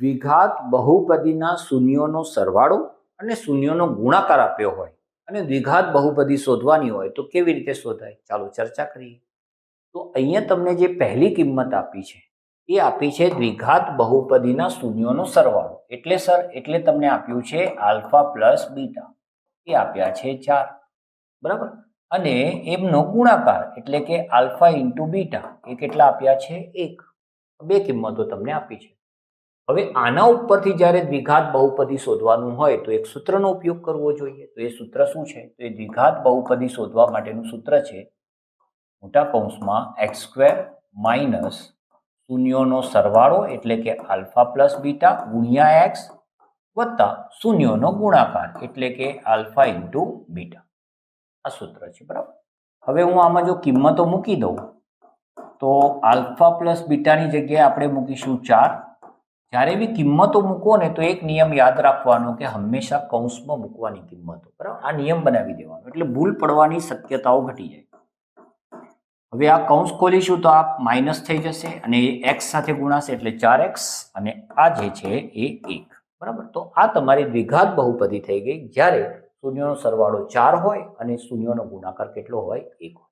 દ્વિઘાત બહુપદીના શૂન્યોનો સરવાળો અને શૂન્યોનો ગુણાકાર આપ્યો હોય અને દ્વિઘાત બહુપદી શોધવાની હોય તો કેવી રીતે શોધાય? ચાલો ચર્ચા કરીએ. તો અહીંયા તમને જે પહેલી કિંમત આપી છે, એ આપી છે દ્વિઘાત બહુપદીના શૂન્યોનો સરવાળો. એટલે સર, એટલે તમને આપ્યું છે આલ્ફા પ્લસ બીટા. એ આપ્યા છે ચાર. બરાબર? અને એમનો ગુણાકાર એટલે કે આલ્ફા ઇન્ટુ બીટા એ કેટલા આપ્યા છે? એક. બે કિંમતો તમને આપી છે. હવે આના ઉપરથી જ્યારે દ્વિઘાત બહુપદી શોધવાનું હોય તો એક સૂત્રનો ઉપયોગ કરવો જોઈએ. તો એ સૂત્ર શું છે? તો એ દ્વિઘાત બહુપદી શોધવા માટેનું સૂત્ર છે મોટા કૌંસમાં એક્સ સ્ક્વેર માઇનસ શૂન્યોનો સરવાળો એટલે કે આલ્ફા પ્લસ બીટા ગુણ્યા એક્સ વત્તા શૂન્યોનો ગુણાકાર એટલે કે આલ્ફા ઇન્ટુ બીટા. આ સૂત્ર છે, બરાબર? હવે હું આમાં જો કિંમતો મૂકી દઉં તો આલ્ફા પ્લસ બીટાની જગ્યાએ આપણે મૂકીશું ચાર. જ્યારે બી કિંમતો મૂકો ને તો એક નિયમ યાદ રાખવાનો કે હંમેશા કૌંસમાં મૂકવાની કિંમતો. બરાબર? આ નિયમ બનાવી દેવાનો. એટલે ભૂલ પડવાની શક્યતાઓ ઘટી જાય. હવે આ કૌંસ ખોલીશું તો આ માઇનસ થઈ જશે અને એ એક્સ સાથે ગુણાશે એટલે ચાર એક્સ અને આ જે છે એ એક. બરાબર? તો આ તમારી દ્વિઘાત બહુપદી થઈ ગઈ. જ્યારે શૂન્યનો સરવાળો ચાર હોય અને શૂન્યનો ગુણાકાર કેટલો હોય? એક હોય.